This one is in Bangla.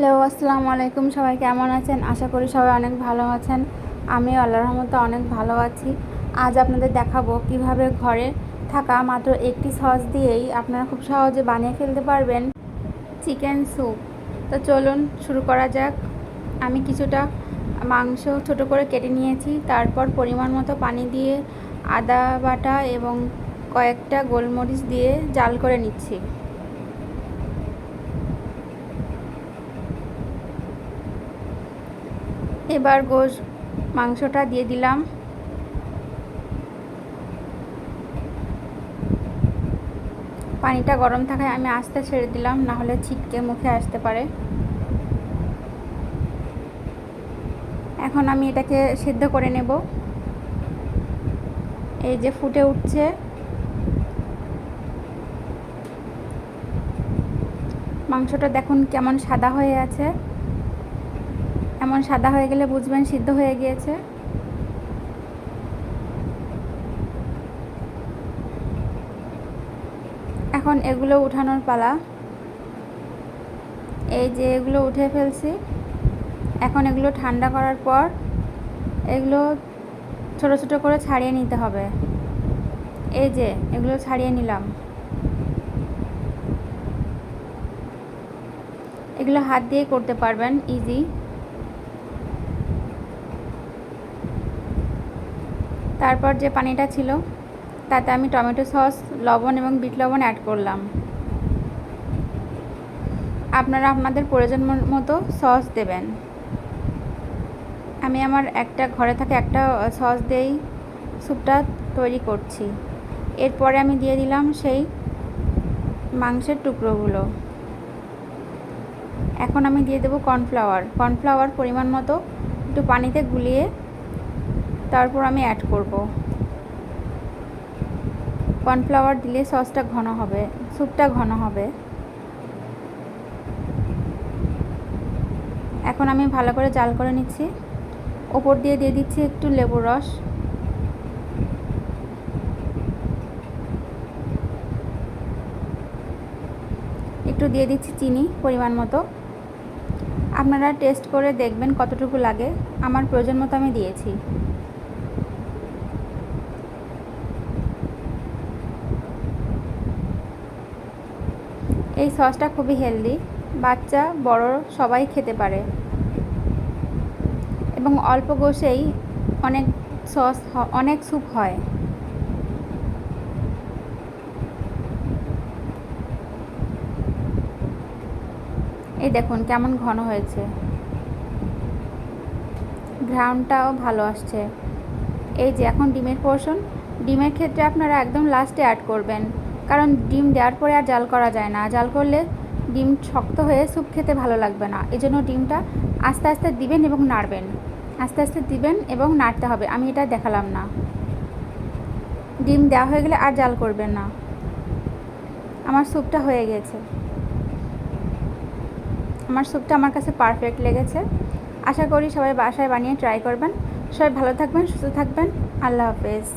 হ্যালো, আসসালামু আলাইকুম। সবাই কেমন আছেন? আশা করি সবাই অনেক ভালো আছেন। আমি আল্লাহর রহমতে অনেক ভালো আছি। আজ আপনাদের দেখাবো কীভাবে ঘরে থাকা মাত্র একটি সস দিয়েই আপনারা খুব সহজে বানিয়ে ফেলতে পারবেন চিকেন স্যুপ। তো চলুন শুরু করা যাক। আমি কিছুটা মাংস ছোট করে কেটে নিয়েছি। তারপর পরিমাণ মতো পানি দিয়ে আদা বাটা এবং কয়েকটা গোলমরিচ দিয়ে জাল করে নিচ্ছি। এবার গোশ মাংসটা দিয়ে দিলাম। পানিটা গরম থাকায় আমি আস্তে ছেড়ে দিলাম, না হলে ছিটকে মুখে আসতে পারে। এখন আমি এটাকে সিদ্ধ করে নেব। এই যে ফুটে উঠছে। মাংসটা দেখুন কেমন সাদা হয়ে আছে। এমন সাদা হয়ে গেলে বুঝবেন সিদ্ধ হয়ে গিয়েছে। এখন এগুলো উঠানোর পালা। এই যে এগুলো উঠে ফেলছি। এখন এগুলো ঠান্ডা করার পর এগুলো ছোট ছোট করে ছাড়িয়ে নিতে হবে। এই যে এগুলো ছাড়িয়ে নিলাম। এগুলো হাত দিয়ে করতে পারবেন ইজি তারপর যে পানিটা ছিল, তাতে আমি টমেটো সস, লবণ এবং বিট লবণ অ্যাড করলাম। আপনারা আপনাদের প্রয়োজন মতো সস দেবেন। আমি আমার একটা, ঘরে থাকে একটা সস দিয়েই স্যুপটা তৈরি করছি। এরপরে আমি দিয়ে দিলাম সেই মাংসের টুকরোগুলো। এখন আমি দিয়ে দেবো কর্নফ্লাওয়ার। কর্নফ্লাওয়ার পরিমাণ মতো একটু পানিতে গুলিয়ে তারপর আমি অ্যাড করব। কর্নফ্লাওয়ার দিলে সসটা ঘন হবে স্যুপটা ঘন হবে। এখন আমি ভালো করে জাল করে নিচ্ছি। ওপর দিয়ে দিয়ে দিচ্ছি একটু লেবুর রস। একটু দিয়ে দিচ্ছি চিনি পরিমাণ মতো। আপনারা টেস্ট করে দেখবেন কতটুকু লাগে। আমার প্রয়োজন মতো আমি দিয়েছি। এই সসটা খুবই হেলদি বাচ্চা, বড়, সবাই খেতে পারে। এবং অল্প গোষেই অনেক সস অনেক স্যুপ হয়। এই দেখুন কেমন ঘন হয়েছে। গ্রাউন্ডটাও ভালো আসছে। এই যে এখন ডিমের পোর্শন ডিমের ক্ষেত্রে আপনারা একদম লাস্টে অ্যাড করবেন। কারণ ডিম দেওয়ার পরে আর জাল করা যায় না। জাল করলে ডিম শক্ত হয়ে স্যুপ খেতে ভালো লাগবে না। এই জন্য ডিমটা আস্তে আস্তে দিবেন এবং নাড়বেন। আস্তে আস্তে দিবেন এবং নাড়তে হবে। আমি এটা দেখালাম না। ডিম দেওয়া হয়ে গেলে আর জাল করবেন না। আমার স্যুপটা হয়ে গেছে। আমার স্যুপটা আমার কাছে পারফেক্ট লেগেছে। আশা করি সবাই বাসায় বানিয়ে ট্রাই করবেন। সবাই ভালো থাকবেন, সুস্থ থাকবেন। আল্লাহ হাফেজ।